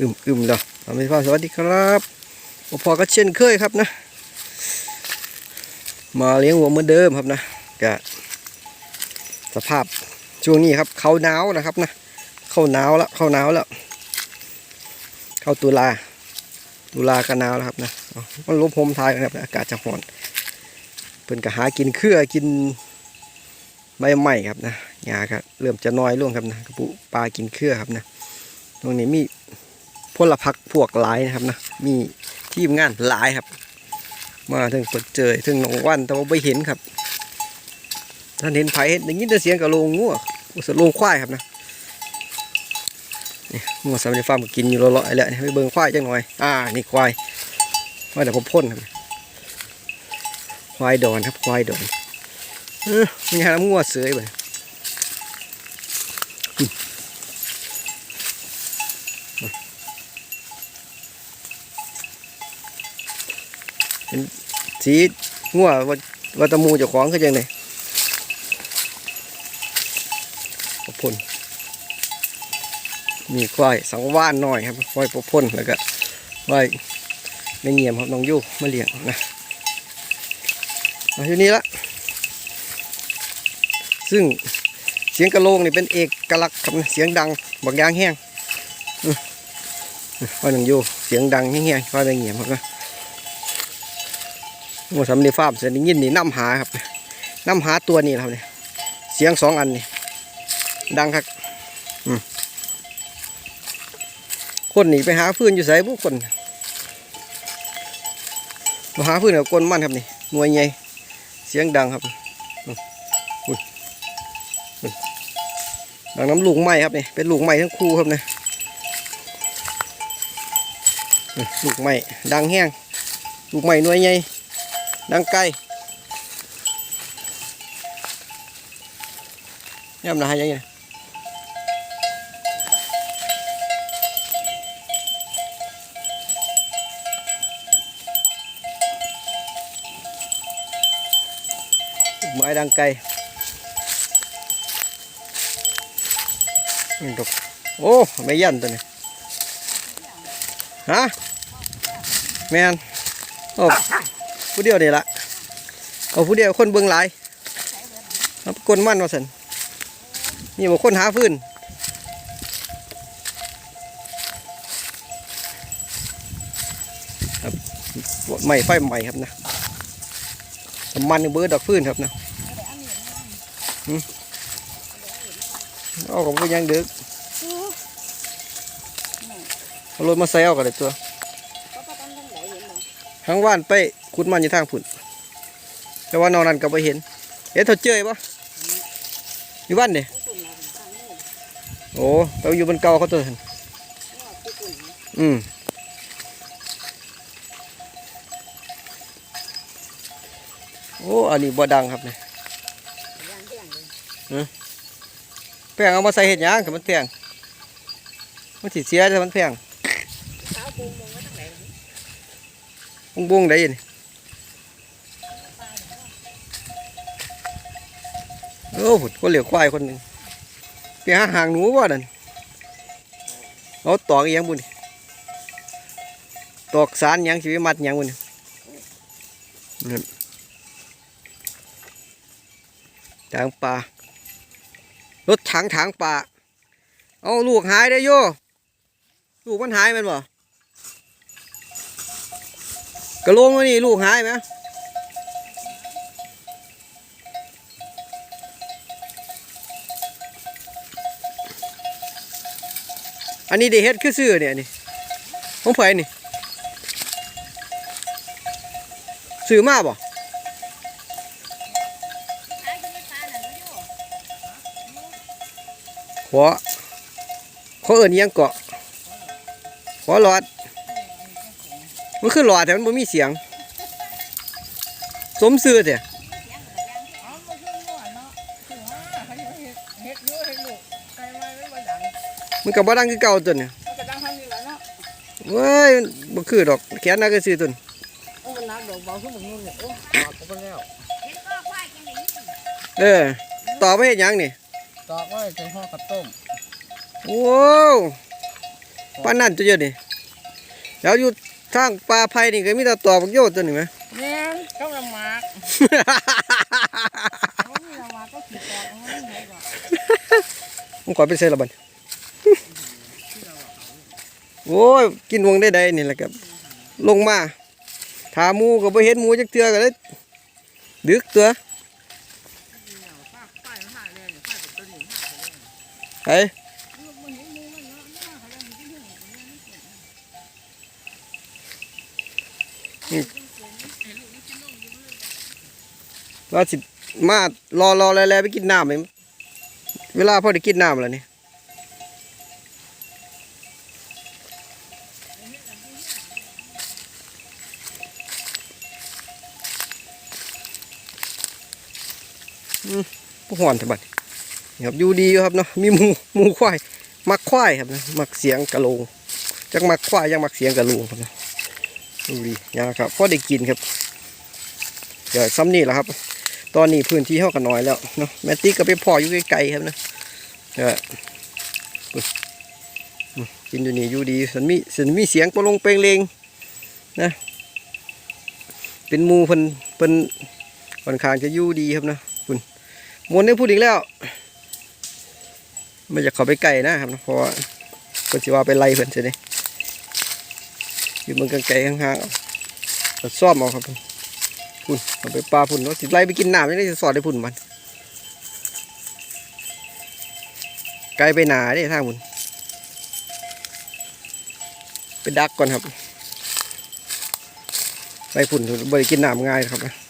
อึมอึมแล้วทำให้พ่อสวัสดีครับพอก็เช่นเคยครับนะ มาเลี้ยงวัวเหมือนเดิมครับนะกะสภาพช่วงนี้ครับ เขาหนาวนะครับนะ เข้าหนาวแล้วเข้าหนาวแล้วเข้าตุลาตุลาก็หนาวแล้วครับนะมันลมพมทายนะครับ อากาศจะร้อนเพิ่นก็หากินเครือกินใบไม้ครับนะหญ้าก็เริ่มจะน้อยลงครับนะกระปุปลากินเครือครับนะตรงนี้มี พลพักพวกหลายนะครับนะมีทีมงานหลายครับ มาถึงเปิดเจอถึงหนองวันแต่ว่าไม่เห็นครับท่านเห็นไผเห็นอย่างนี้แต่เสียงกับโลงงัวสโลงควายครับนะนี่งัวสามในฟาร์มก็กินอยู่ลาะๆและนี่ไปเบิ่งควายจังหน่อยอ่านี่ควายควาแต่ผมพ่นครับควายดอนครับควายดอนเออนี่ฮะน้ำงัวเสยไป สีงัววัวัตมูเจ้าของคือจังไดผมพ่นมีควายสังว่านหน่อยครับควายปะพ่นแล้วก็ควายไม่เงียมครับน้องยู่มาเลี้ยงนะมาอยู่นี่ละซึ่งเสียงกระโลงนี่เป็นเอกลักษณ์ครับเสียงดังบักยางแห้งควายน้องยู่เสียงดังแห้งๆควายไม่เงียมครับนะ โอ้สำเร็จฟาร์มเสียงได้ยินนี่น้ำหาครับน้ำหาตัวนี้ครับเนี่ยเสียงสองอันนี่ดังครับคนหนีไปหาฟืนอยู่ไสบุคนมาหาฟืนกับกลมันครับนี่หน่วยใหญ่เสียงดังครับดังน้ำลูกไม้ครับนี่เป็นลูกไม้ทั้งคู่ครับนี่หลูกไม้ดังแห้งลูกไม้หน่วยใหญ่ ดังไกลย่ำนะฮะยังไงไม้ดังไผู้เดียวเดียวละโอ้ผู้เดียวคนเบิ่งหลายเอากนมั่นมาสันนี่บอกคนหาฟืนครับไม่ไฟใหม่ครับนะมันเบิดดอกฟืนครับนะเอาของพวกยังดึกเอารถมาใส่เอากันเลยตัวทั้งว่านไป ขุดมันอยู่ทางผุนแต่ว่านอนนั้นก็ไปเห็นเอ๊ะเธอเจอปะอยู่บ้านเนี่ยโอ้ไปอยู่บนเก่าเขาตัวหั่นอืมโอ้อันนี้บ่ดังครับเนี่ยแพงเอามาใส่เห็ดหยางแต่มันแพงมันสิเสียแต่มันแพงบุ้งบุ้งได้ยิน อ้ผุดก็เหลียวควายคนหนึ่งไปหาหางหนูว่านั่นเอาตอกอีหยังบุญตอกสารหยังสิไปมัดหยังบุญนั่นจางปลารถถังถังปลาเอาลูกหายได้โยลูกมันหายแมันบ่กระโหลงวะนี่ลูกหายไหม อันนี้เดเฮ็ดคือซื้อเนี่ยนี่ของไผนี่ซื้อมาบ่ขอขอเอิ้นอิหยังเกาะขอหลอด มันคือหลอดแต่มันบ่มีเสียง สมซื่อเถอะ มันก็บ่ดังคือเก่าตัวเนี่ยมันก็ดังทำนี่แหละเนาะเว้ยบ่คือดอกแขนน่าก็ซื้อตัวนี้โอ้มันนักดอกเบาขึ้นแบบนู้นเนี่ยโอ้ตอกก็ไปแล้วเออต่อไปเฮ็ดหยังนี่ตอกไว้ใส่ห่อกับต้มว้าวป้านนั่นตัวเดียวนี่แล้วอยู่ทางป่าไผ่นี่ก็มีแต่ตัวบักโยดตัวนี่ไหม แม่นก็ลำบากเขามีลำบากก็ขีดต่อเขาไม่ไหนหรอกมันก่อนเป็นเซละบัน โอ้ยกินวงได้ใดนี่แหละครับ ลงมาถาหมูก็บ่เห็นหมูจักเทือก็เลยดึกตัวป้ยมันเลยป้ายกับตัวนี้ยไอ้เห็นมูมันเนาะหาเขาเลยที่นี่ว่าสิมารอรอแลๆไปกินน้ำไหมเวลาพอได้กินน้ำแล้วนี่ หอนแต่บัดครับอยู่ดีครับเนาะมีมูมูควายมักควายครับนะมักเสียงกะโหลงจักมักควายยังมักเสียงกะโหลงครับนะดูดีนะครับพอได้กินครับเดี๋ยวซ้ำนี่แหละครับ ตอนนี้พื้นที่เขาก็น้อยแล้วเนาะแมตตี้ก็ไปพออยู่ไกลๆครับนะเอออุ๊ยอืมกินอยู่นี่อยู่ดีสันมีสันมีเสียงปลงเปลงเลงนะเป็นมูเพิ่นเพิ่นค่อนข้างจะอยู่ดีครับนะคุณ วนได้พูดอีกแล้วไม่อยากเขาไปใกล้นะครับเพราะว่าเพิ่นสิว่าไปไล่เพิ่นใช่ไหมอยู่เมืองไกลๆห่างๆเอาเอาซ่อมเอาครับพุ่นเอาไปปลาพุ่นเนาะสิไล่ไปกินน้ำยังได้จะสอดได้พุ่นมันไกลไปหนาเด้ทางพุ่นไปดักก่อนครับไปพุ่นบริกินน้ำง่ายครับ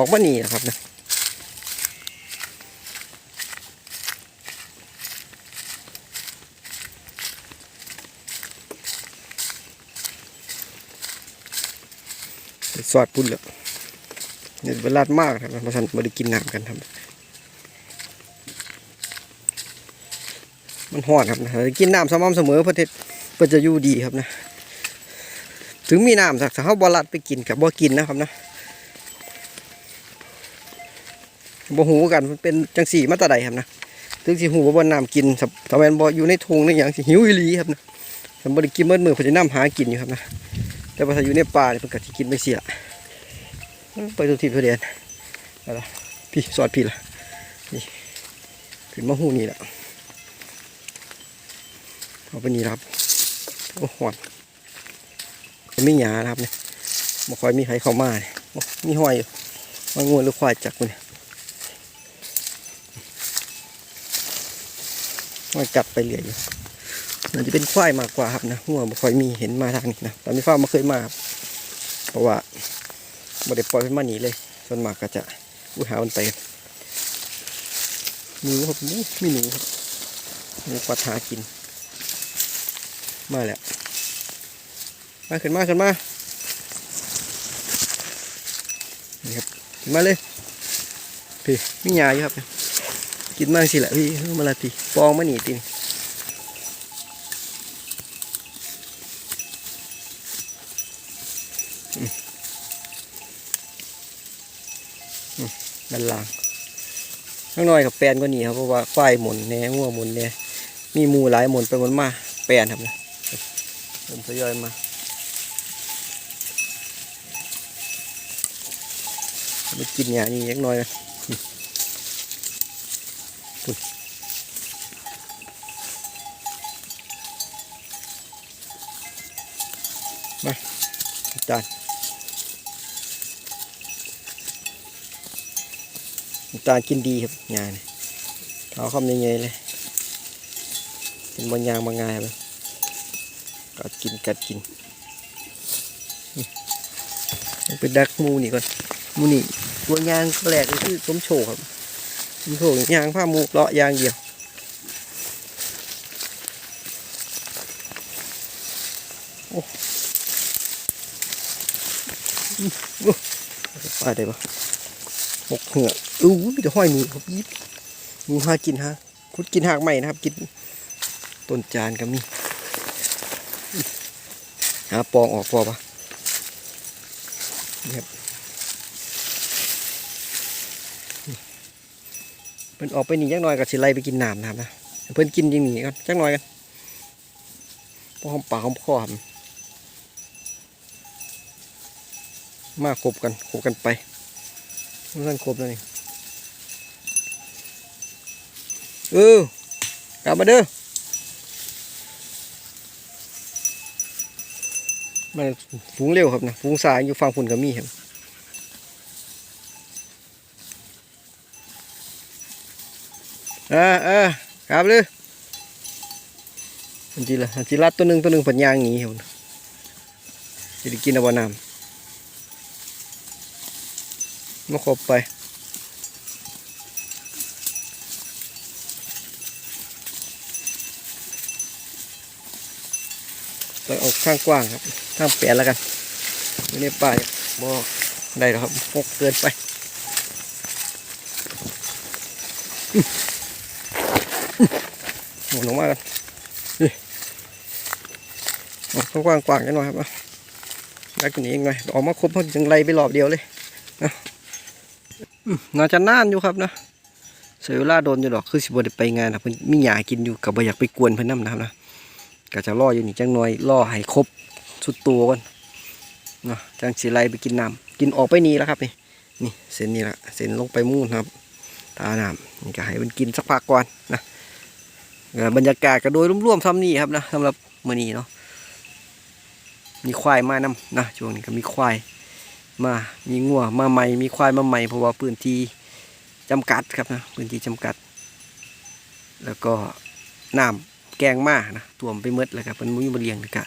ออกมานี่นะครับนะสอดพุ่นแล้วเนี่ยเวลามากครับมาสันมาได้กินน้ำกันครับ มันหอดครับนะได้กินน้ำสม่ำเสมอประเทศเพื่อจะอยู่ดีครับนะ ถึงมีน้ำสักถ้าเขาบรัดไปกินกับบ่กินนะครับนะ บ่หูกันมันเป็นจังสีมาตาใดครับนะถึงสิหูว่าบ่น้ำกินสับถ้าแมนบ่อยู่ในทงในอย่างสิหิวอีลีครับนะสมบูรกินเมื่อมือเพื่อจะน้ำหากินอยู่ครับนะแต่ว่าถ้าอยู่ในป่าเนี่ยมันก็สิกินไม่เสียไปทุกทีทุกเดือนอะไรพี่สอดพี่ละนี่ขึ้นมาหูนี่แหละเอาไปนี่ครับโอ้หอนไม่หยานะครับเนี่ยบ่คอยมีใครเข้ามาเนี่ยมีห้อยอยู่ว่างูหรือควายจักมันเนี่ย ว่าจับไปเรื่อยอยู่มันจะเป็นควายมากกว่าครับนะหัวบ่ค่อยมีเห็นมาทางนี้นะตอนนี้ฟ้ามไม่เคยมาครับเพราะว่าบ่ได้ปล่อยให้มาหนีเลยส่วนมากก็จะอุ้ยหามันไปหนูครับหนูมีหนูครับหนูปัดหากิน มาแล้ว มาขึ้นมาขึ้นมานี่ครับขึ้นมาเลยพี่มีหยาอยู่ครับ กินมากสิแหละพี่มาละพี่ปองมาหนีตีนี่ด้านล่างข้างน้อยกับแปนก็หนีครับเพราะว่าควายหมุนแน่งัวหมุนแน่มีมูหลายหมุนไปหมุนมาแปนครับนะเริ่มทยอยมาไปกินหญ้านี่ยักน้อยนะอืมพุ่น มาจานตากินดีครับงานเขาคำยังไงเลยเป็นบางยางบางงานเลยกัดกินกัดกินไปดักมูนี่ก่อนมูนี่ตัวยางแปลกคือสมโชครับสมโชยางผ้ามูเลาะยางเดียวโอ้ ไปได้ปะหกเหงือกอู้มีแต่ห้อยหนูครับยิบหนูหากินฮะคุดกินหากใหม่นะครับ กินต้นจานก็มีหาปองออกพอปะนี่ครับเพิ่นออกไปหนีจักหน่อยก็สิไลไปกินน้ำนะครับนะเพิ่นกินยังหนีกันจักหน่อยกันพอหอมปากหอมคอครับ มาคบกันคบกันไปมันสั่นคบแล้วนี่เออกลับมาเด้อมันฝูงเร็วครับนะฝูงสายอยู่ฝั่งฝุ่นก็มีครับเอ่าอ่ากลับเลยอันจีละอันจีรัดตัวหนึ่งตัวหนึ่งปัญญางหนีครับจะได้กินเอาบ่น้ำ มาครบไป ไปออกข้างกว้างครับข้างเปลี่ยแล้วกันไม่ได้ป่าบอกได้หรอกครับพกเกินไปหมุนลงมากันนี่ออกข้างกว้างกว้างกันหน่อยครับเอาด้กันนี้เองหน่อยออกมาครบเพราะจังไรไปรอบเดียวเลย น่าจะน่านอยู่ครับนะเสียเวลาโดนอยู่ดอกคือสิบได้ไปงานนะเพิ่นมีหยากินอยู่กับบ่อยากไปกวนเพิ่นน้ำนะครับนะก็จะล่ออยู่นี่จังหน่อยล่อให้ครบสุดตัวก่อนนะจังสีไลไปกินน้ำกินออกไปนี่แล้วครับนี่นี่เส้นนี้ละเส้นลงไปมู่นครับตาน้ำนี่ก็ให้มันกินสักพักก่อนนะบรรยากาศก็โดยรวมๆซ้ำนี่ครับนะสำหรับมื้อนี้เนาะมีควายมานํนะช่วงนี้ก็มีควาย มา มีงัวมาใหม่ มีควายมาใหม่เพราะว่าพื้นที่จำกัดครับนะพื้นที่จำกัด แล้วก็น้ำแกงมานะท่วมไปหมดแล้วครับเป็นมุ้ยมาเลียงนะกะ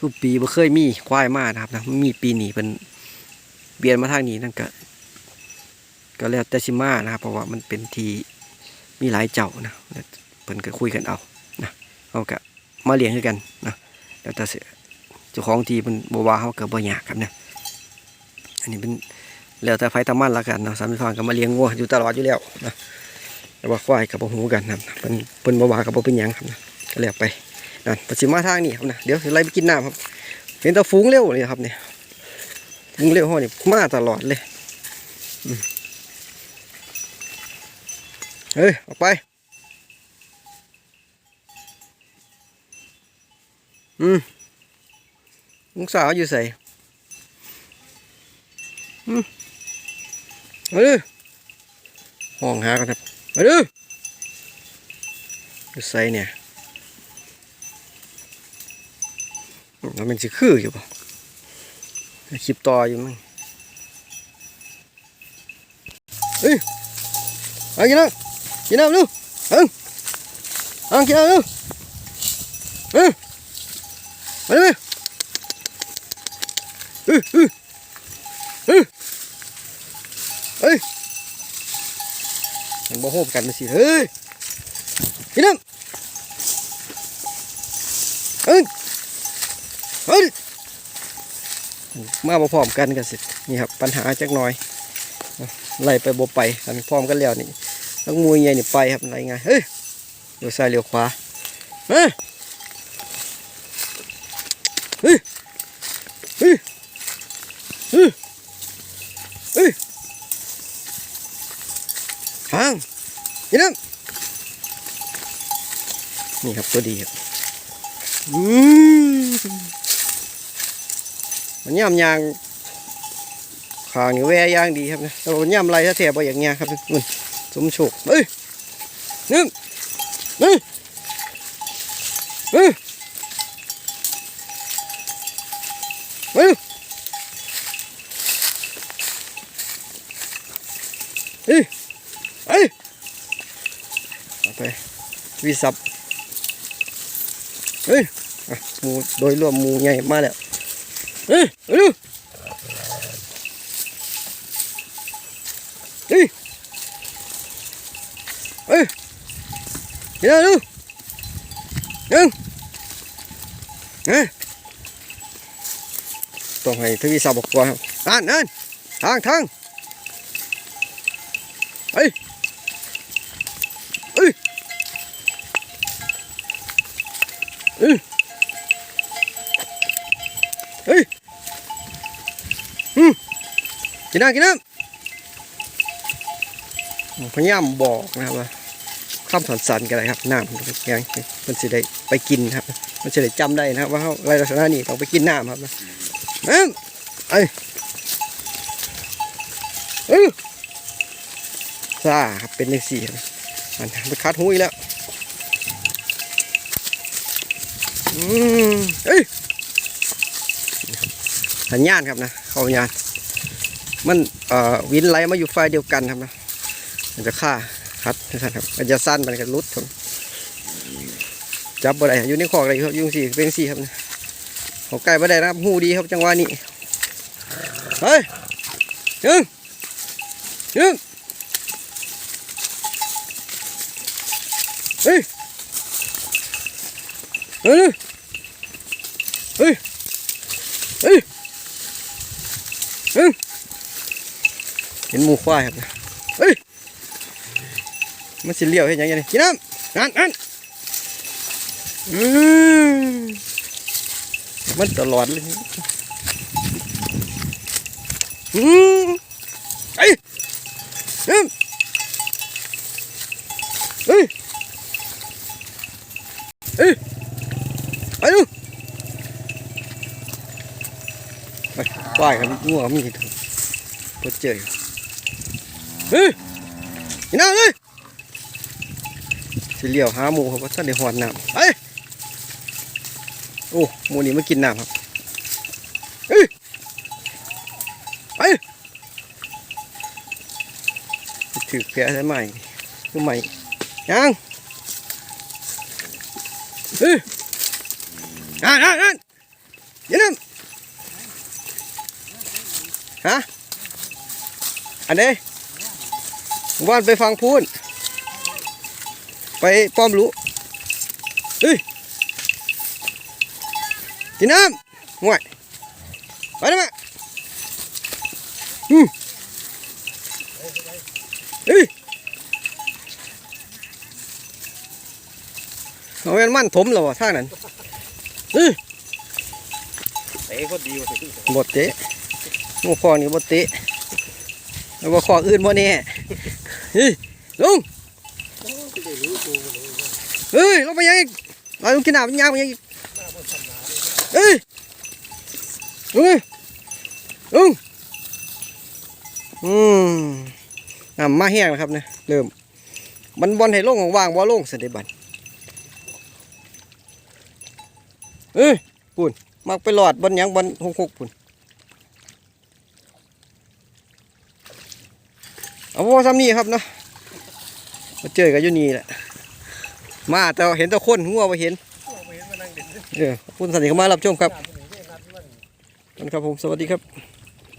ทุกปีบ่เคยมีควายมานะครับนะมีปีนี้เป็นเปลี่ยนมาทางนี้นั่นก็ก็แล้วแต่ชิมานะครับเพราะว่ามันเป็นทีมีหลายเจ้านะเพิ่นก็คุยกันเอานะเขาก็มาเลี้ยงด้วยกันนะแล้วแต่เสียเจ้าของทีเป็นบัวาเขาก็บ่อยากครับนะ อันนี้เป็นแล้วแต่ไฟตามันละกันเนาะสามีฟังก็มาเลี้ยงงัวอยู่ตลอดอยู่แล้วนะแต่ว่าควายกับหูกันนะเป็นเป็นบ่ว่ากับเป็นยังครับนะก็แล้วไปนั่นปัจฉิมมาทางนี้ครับนะเดี๋ยวไล่ไปกินน้ำครับ เห็นแต่ฝูงเร็วเลยครับเนี่ยฝูงเร็วห้อนี่มาตลอดเลยเฮ้ยออกไป อืมลุงสาวอยู่ใส่ มาดิห้องหากันครับ มาดูอยู่ใส่เนี่ยมันเป็นสิคืออยู่ป่ะคลิปต่ออยู่มั้งเฮ้ยเอากินน้ำกินน้ำดูเอิงเอากินน้ำดูเออมาดูเฮ้ยเฮ้ย บ่โฮมกันสิเฮ้ยพี่น้ำเฮ้ยเฮ้ยมาบ่พร้อมกันกันสินี่ครับปัญหาจักหน่อยไล่ไปบ่ไปกันพร้อมกันแล้วนี่นักมวยใหญ่นี่ไปครับไรไงเฮ้ยเลี้ยวซ้ายเลี้ยวขวาเฮ้ยเฮ้ยเฮ้ยเฮ้ยเฮ้ยทาง นี่นะนี่ครับ ตัวดีครับอืมมันย่ำยางขางนี่แวย่างดีครับนะแต่ว่ามันย่ำไรถ้าแถบไปอย่างเงี้ยครับนุ่นสมโชคเฮ้ยนึ่งหนึ่งเฮ้ยเฮ้ยเฮ้ยเอ้ยเอาไปวิสับ เฮ้ยอะหมูโดยรวมหมูใหญ่มาแล้วเฮ้ยเอาดูเฮ้ยเฮ้ยเดี๋ยวดูหนึ่งเฮ้ยต้องให้ทวีสับบอกก่อนครับอ่านอ่านทางทาง น้ำกินน้ำพยายามบอกนะครับว่าคำสอนสันกันเลยครับน้ำมันยังมันสิได้ไปกินครับ มันจะได้จำได้นะครับ ว่าเขาไรลักษณะนี้ต้องไปกินน้ำครับน้ำไอ้เออซ่าครับเป็นยังสี่ครับมันไปคัดหูอีกแล้วอืมเอ้ยสัญญาณครับนะเข้าสัญญาณ มันเอ่อวินไลมาอยู่ไฟเดียวกันครับนะมันจะฆ่าคัดนะครับมันจะสั้นมันก็รุดครับจับบ่ได้อยู่ในคอกอะไรครับอยุ่จั่งสี่เป็นสี่ครับนะของไก่บ่ได้นะครับหูดีครับจังหวะนี้เฮ้ยยึงยึงเฮ้ยเฮ้ยเฮ้ยเฮ้ย เห็นหมูควายครับเฮ้ยมันสิเลี้ยวเห็นยังไงนี่กินน้ำนั่นนั่นอืมมันตลอดเลยอืมไอ้อืมเฮ้ยเฮ้ยไปดูไปป้ายครับงัวมีถูกก็เจอ เฮ้ยน้าเลยสิเลี้ยวหาหมูครับว่าท่านได้หอดน้ำไปโอ้หมูนี่มากินน้ำครับเฮ้ยไปถือแผลใช่ไหมคือใหม่ยังเฮ้ยนั่นนั่นนั่นยันนั่นฮะอันนี้ ว่านไปฟังพูนไปป้อมรู้เฮ้ยกินน้ำห่วยไปได้ไหมอืมเฮ้ยเอาเป็นมั่นถมเหรอวะท่างนั้นเฮ้ยเตะก็ดีว่าสิบดเตะหมูคอนี่บดเตะแล้วก็คออื่นบ่แน่ เฮ้ยลุงเฮ้ยลงไปยังอีกเราต้องกินน้ำมันยางไปยังอีกเอ้ยลุงลุงอืมน้ำมาแห้งแล้วครับเนี่ยเริ่มมันบอลให้ลงว่างบ่ลลงเสันติบันเอ้ยปุ่นมักไปหลอดบอลยังบอลหกหกปุ่น เอาพอซ้ำนี่ครับเนาะมาเจอกันอยู่นี่แหละมาแต่เห็นแต่คนหัวไปเห็นไม่เห็นมานั่งเด่นเออคุณสันติเข้ามารับชมครับมันขอบคุณครับผมสวัสดีครับ